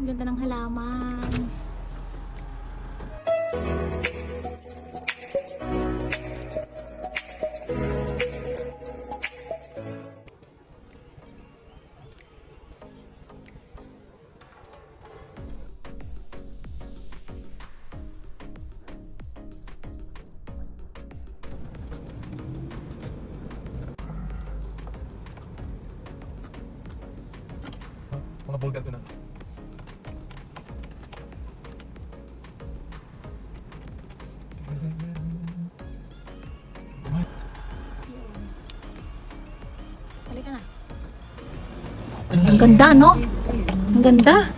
Ganda ng halaman. Mga bulgar ko na. Ganda, no? Ang ganda.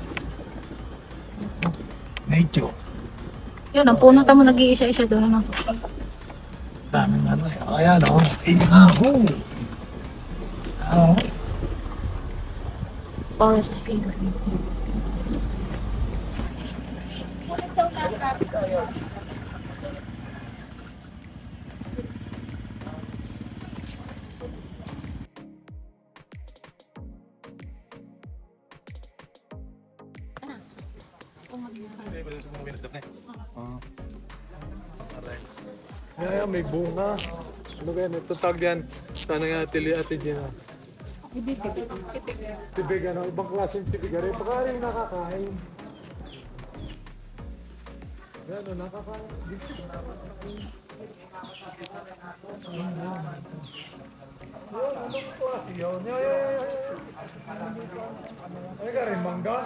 Medyo. Yun, ang puno tamo nag-iisa-isa doon, ano? Daming ano eh. Ayan o. Inaho. Ano? Forest Hill. May bunga. Ano kaya ito tag yan? Sana nga tili ate Gina. Tibig ano, ibang klaseng tibig rin. Baka rin nakakain. Yan o, nakakain. Yun, anong klase yun? Yun, yun, yun, yun. Ay ka rin, mangga?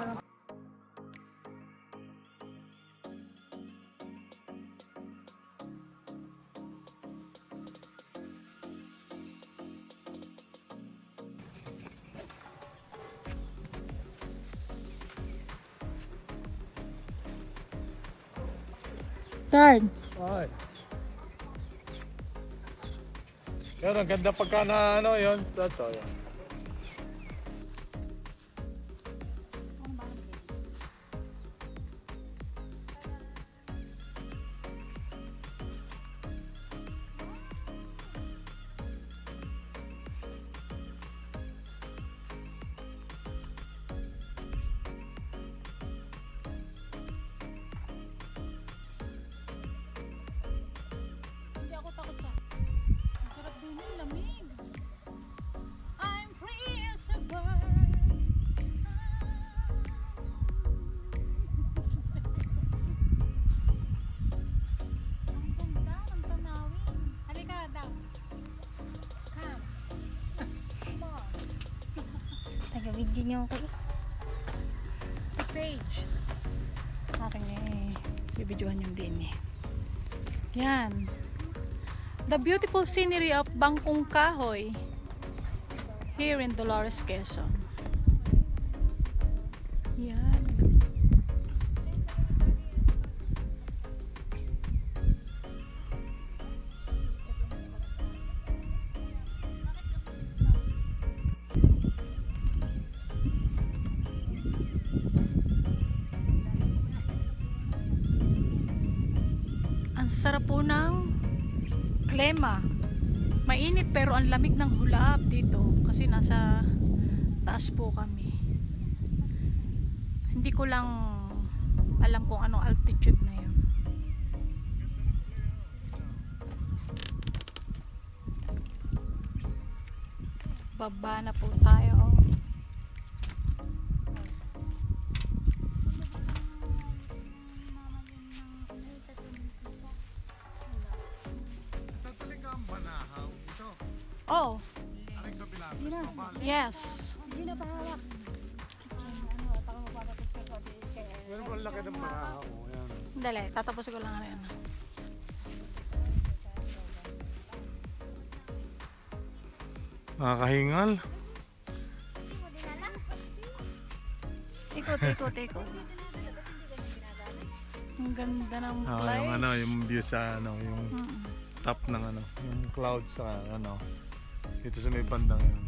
Guard. Ay. Yan, ang ganda pagka na ano yun. Ito, yan. Niyo ako. Si Paige. Akin eh. Bibidyohan yung din eh. Yan. The beautiful scenery of Bangkong Kahoy here in Dolores, Quezon. Klema. Mainit pero ang lamig ng hulab dito kasi nasa taas po kami. Hindi ko lang alam kung anong altitude na yun. Baba na po tayo. Yes. Meron ko ang laki ng mga ako. Yan. Dali, tatapusin ko lang ano yan. Nakakahingal. Ikot, ikot, ikot. Ang ganda ng place. yung ano, yung view sa ano, yung Mm. top ng ano, yung cloud sa ano, dito sa may bandang yun.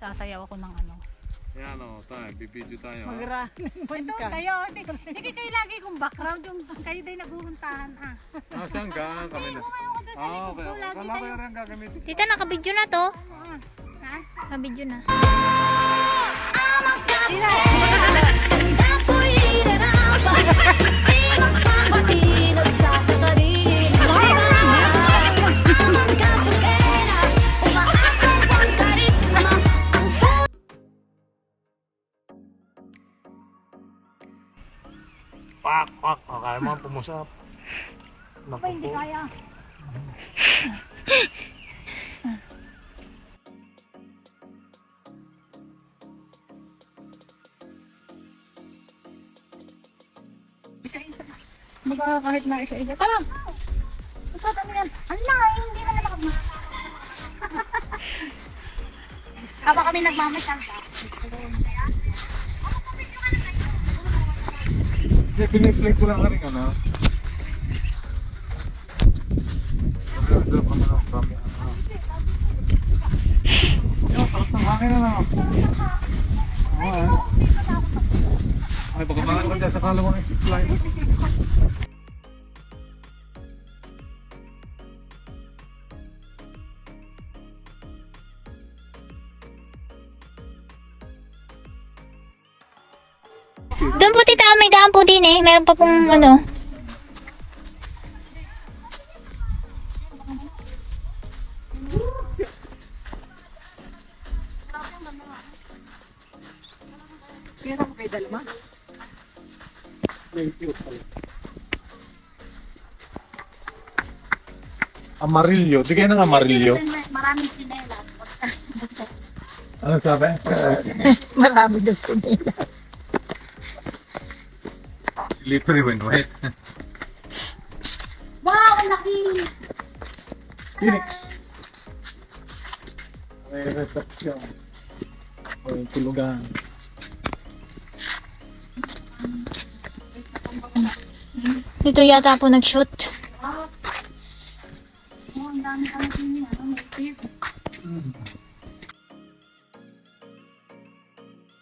Sasayaw ako ng ano. Yan o, tayo, bibidyo tayo. ha? Mag-running man Ito ka. kayo, hindi, hindi kayo lagi kong background yung kayo din naguhuntahan ah. Ah, saan ka? Kami na. Ngayon ko doon sa Ah, likod okay. ko, lagi Kala ko kayo. yung gagamitin. Tita, nakabidyo na to. Ah, Ha? Nakabidyo na. Pak, pak. Oh, kaya mo pumusap. Naku Ay, hindi po. kaya. Baka kahit na isa-isa. Tama! Ito, dami yan. Layo, hindi na nakapag Habang kami nagmamasyal ka. Hindi, piniplay ko lang rin, ano? Drop ka na, kami, ano? Yo, takot ng hangin na lang ako. Ay, baka mahal ko dyan sa kalawang supply. Meron pa pong ano. Kaya ko kayo dalawa. Amarillo. Di kayo ng amarillo. Maraming sinelas. Ano sabi? Marami po nila. Slippery when wet. Wow, ang laki! Phoenix. May reception. May tulugan. Dito yata po nag-shoot. Oh, ang dami kami sini. Ano, may tip.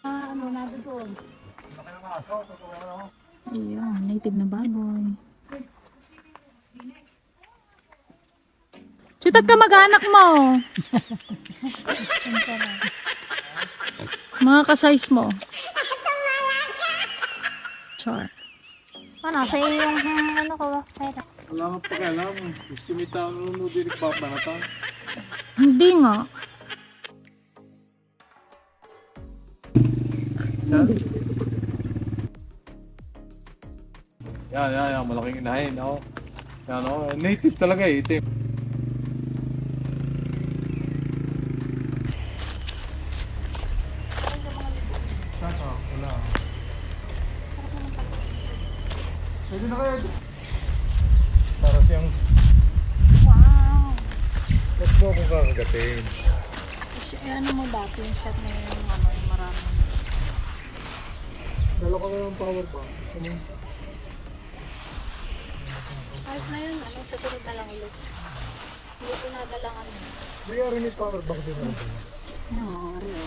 Ah, ano na doon? Ayun, native na baboy. Sitat ka mag-anak mo. Mga ka-size mo. Char. Ano, sa iyo yung ano ko ba? Pera. Wala kang pakialam. Gusto mo tao nung nudirik pa pa na tao. Hindi nga. Yan, yan, yan. Malaking inahin. Oh. Yan, oh. Native talaga eh. Itim. Pwede na kayo. Para siyang... Wow! Huwag mo akong kakagatin. Eh, ano mo dati yung shot na yung ano, yung marami. Dalo ka na ng power ba? Ano? Kahit na yun, ano, susunod na lang ulit. Hindi ko nadalang ano. May ari ni power bank din ako. Oo, ano.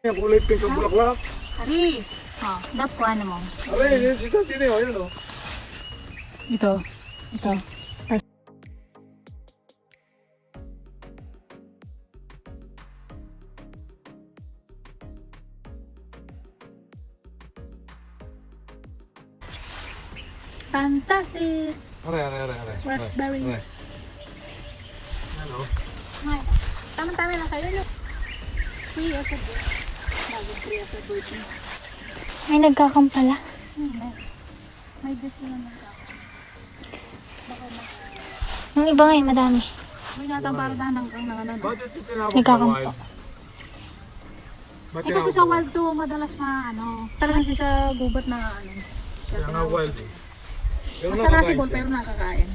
Yung kulay pink ang bulaklak. Ari! Oh, dap ko ano mo. Aray, yun si Tati Neo, yun oh. Ito. Ito. Aray, aray, aray, aray. Raspberry. Aray. Ano? Ay, Tama-tama lang kayo. Look. Three years ago. Bago three years ago. ito. Ay, nagkakampala. Hmm, may- gusto naman ako. Yung iba ngayon, madami. May natambara na ng ng ano. Ba't ito tinawag Nagkakampo. sa wild? Ba't Eh kasi sa wild to, madalas ma ano. Talagang siya sa gubat na ano. Kaya nga wild eh. Pero Basta nakakain nasibol siya. pero nakakain.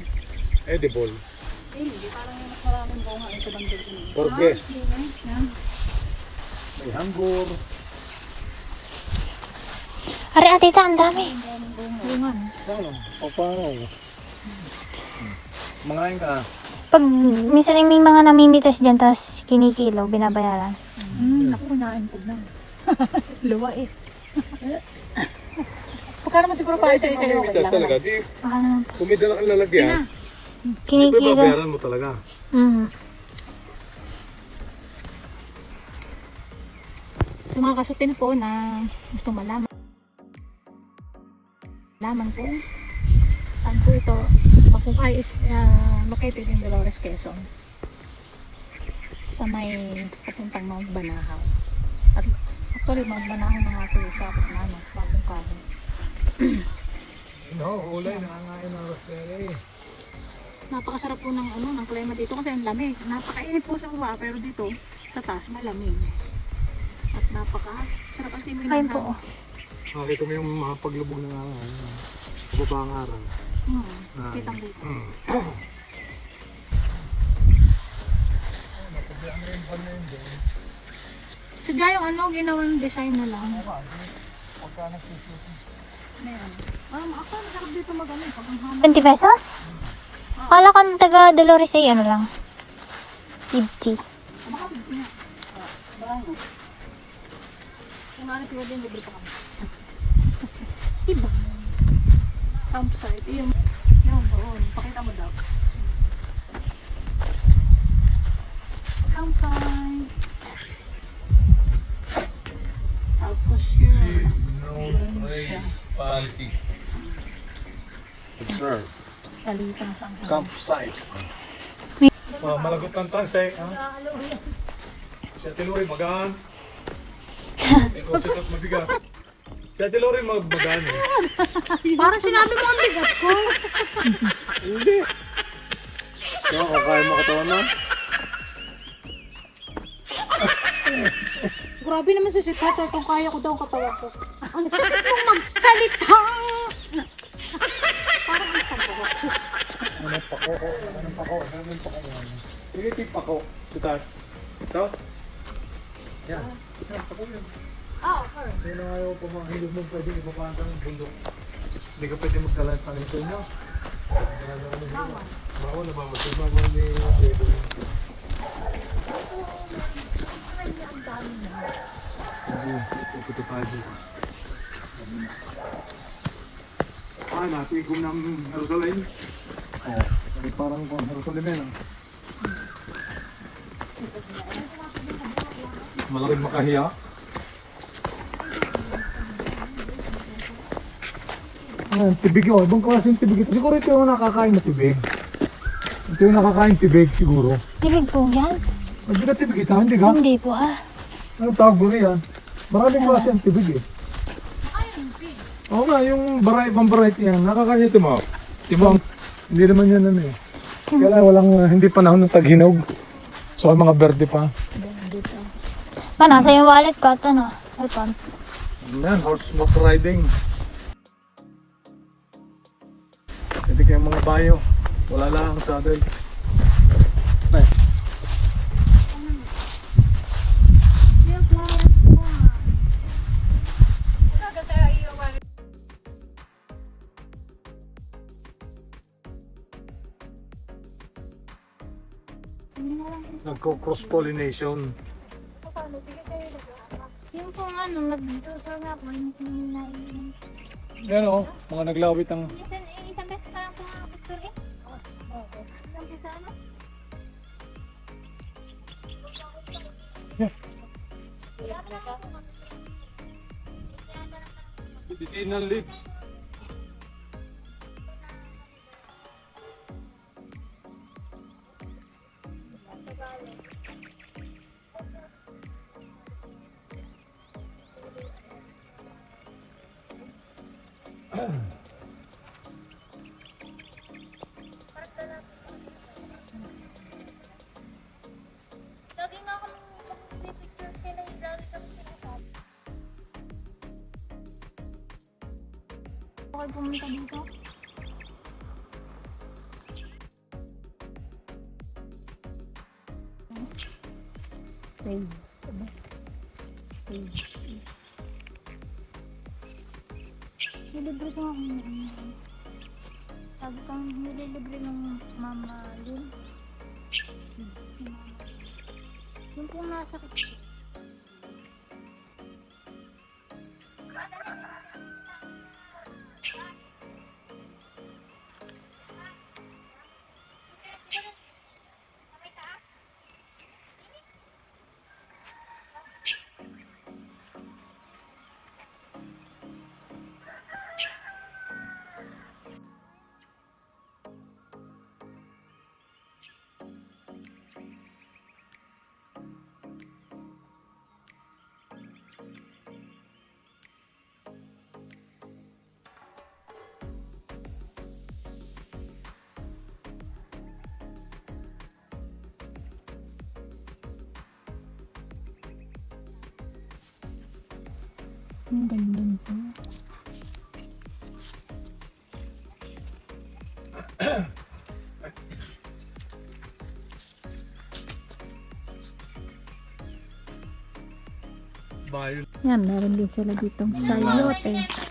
Edible. Eh, hindi. Parang mas maraming bunga ito bang dito. Porge. Yan. May hanggur. Ari, ate, tita, ang dami. Bunga. Ano? O paano? Mangain ka. Pag minsan may mga namimitas dyan, tapos kinikilo, binabayaran. Hmm, ako naantog na. Luwa eh. Pagka naman siguro pa isa-isa yung okay lang. Talaga, di, kung may dalang lalagyan, Kinikilo. babayaran mo talaga. Mhm. Sa mga kasutin po na gusto malaman. Malaman po saan po ito makuhay is uh, located in Dolores, Quezon. Sa may papuntang Mount Banahaw. At actually, Mount Banahaw na nga po sa ano, bagong kahoy. No, ulay, nangangain ng raspberry. Napakasarap po ng ano, ng klima dito kasi ang lamig. Napakainit po sa baba, pero dito sa taas malamig. At napaka sarap ang Ayun ng po. hangin. Nakita mo yung mga paglubog ng araw. Kababa ang araw. Hmm, Ah. kitang dito. Sadya yung ano, ginawang design na lang. Meron. Um, ako, masarap dito mag-ano, eh, pag ang hangin. 20 pesos? Kala ko taga Dolores ay ano lang. 50. Kung ano sila din, libre pa kami. Iba. Campsite. Yun. Yun, doon. Pakita mo daw. Campsite. Tapos yun. No praise policy. Observe. Kalitan sa Campsite. Oh, malagot ng tansay. Ha? Siya tiluri, magaan. Ikaw siya mabigat. Siya tiluri, magmagaan eh. Parang sinabi mo ang bigat ko. Hindi. So, kung kaya mo katawan na? Grabe naman si Sita. Sa kung kaya ko daw katawan ko. Ang sakit mong magsalita. Parang ang tabawa ko. Ano pako? Ano pako? Ano pako? Sige, tip pako. Ito. Ito? Yan. Yan, pako yun. Ah, okay. Hindi na ayaw pa mga hindi mo pwede ibabanta ng bundok. Hindi ka pwede magdala ng ito nyo. Bawal na bawal. Bawal ni Diego. Hindi, ito pa bukas. Ah, natigom ng Jerusalem. Oo. Ay, parang kung Jerusalem yan. ah. Malaking makahiya. Ah, tibig yun. Ibang klaseng tibig. ito. Siguro ito yung nakakain na tibig. Ito yung nakakain tibig siguro. Tibig po yan? Hindi ka tibig ito, hindi ka? Hindi po ah. Ano tawag mo yan? Maraming klase ang tibig eh. Oo nga, yung variety, ibang variety yan. Nakakain ito mo. Timang, hindi naman yan ano eh. Kaya walang, uh, hindi panahon ng taghinog. So, mga berde pa. Pa, nasa yung wallet ko at ano. Cellphone. Yan, horseback riding. Pwede kayong mga bayo. Wala lang ang saddle. Nagko-cross pollination. Yung pong ano, nagdusa nga po, yung naiinom. Yan o, mga naglawit ang Minsan, eh, isang beses pa lang po nga picture eh. Oo. Isang beses ano? medicinal leaves. Lagi pumunta dito? Ay, aba. Ay. Nilibre ko ako ng ano. Sabi kang nililibre ng mama Lynn. Hmm. Yung po nasakit ko. Ang ganda. Bayo. Yan, meron din sila ditong sayote.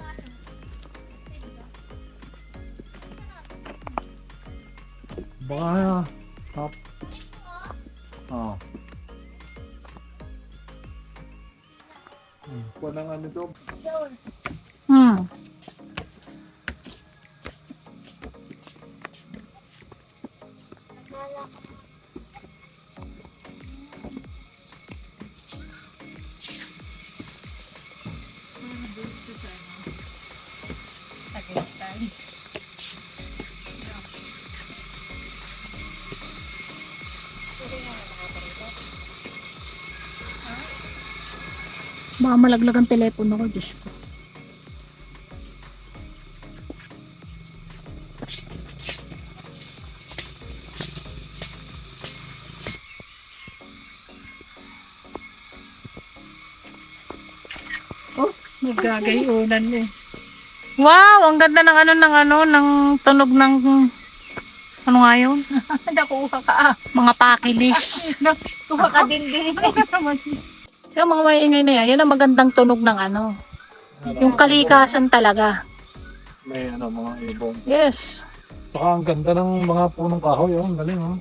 Kuha ng ano to. Hmm. Baka malaglag ang telepono ko, Diyos ko. Nagagayunan mo. Wow, ang ganda ng ano ng ano ng tunog ng ano nga yun? Nakuha ka. Mga pakilis. Kuha ka din din. Yung mga maingay na yan, yan ang magandang tunog ng ano. Yung kalikasan talaga. May ano, mga ibon. Yes. Saka ang ganda ng mga punong kahoy, oh. Ang galing, oh.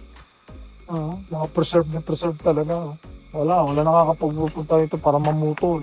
Oo, mga preserve na preserve talaga. Oh. Wala, wala nakakapagpupunta ito para mamutol.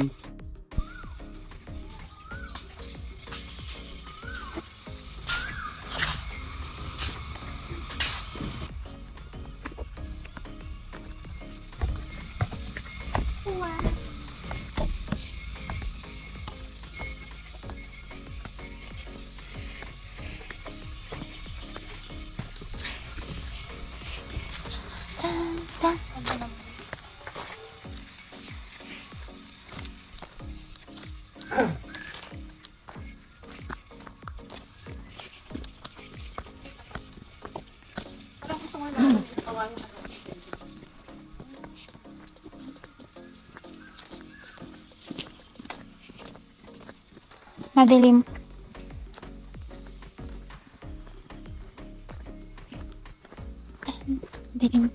Madilim. Dilim.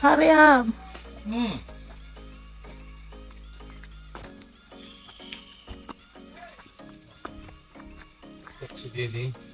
Hurry up. Si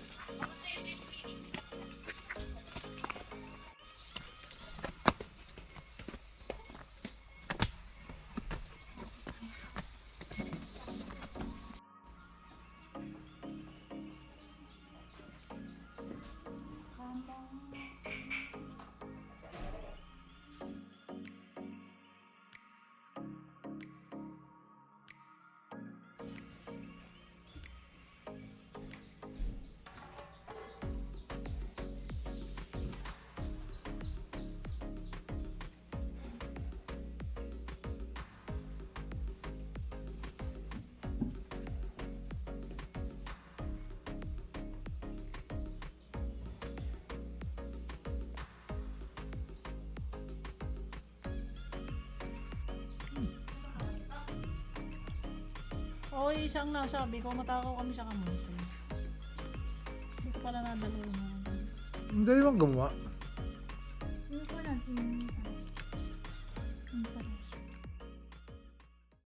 Oo, isang nasabi ko, matakaw kami sa kamote. Hindi ko pala nadalo yung Hindi lang gumawa.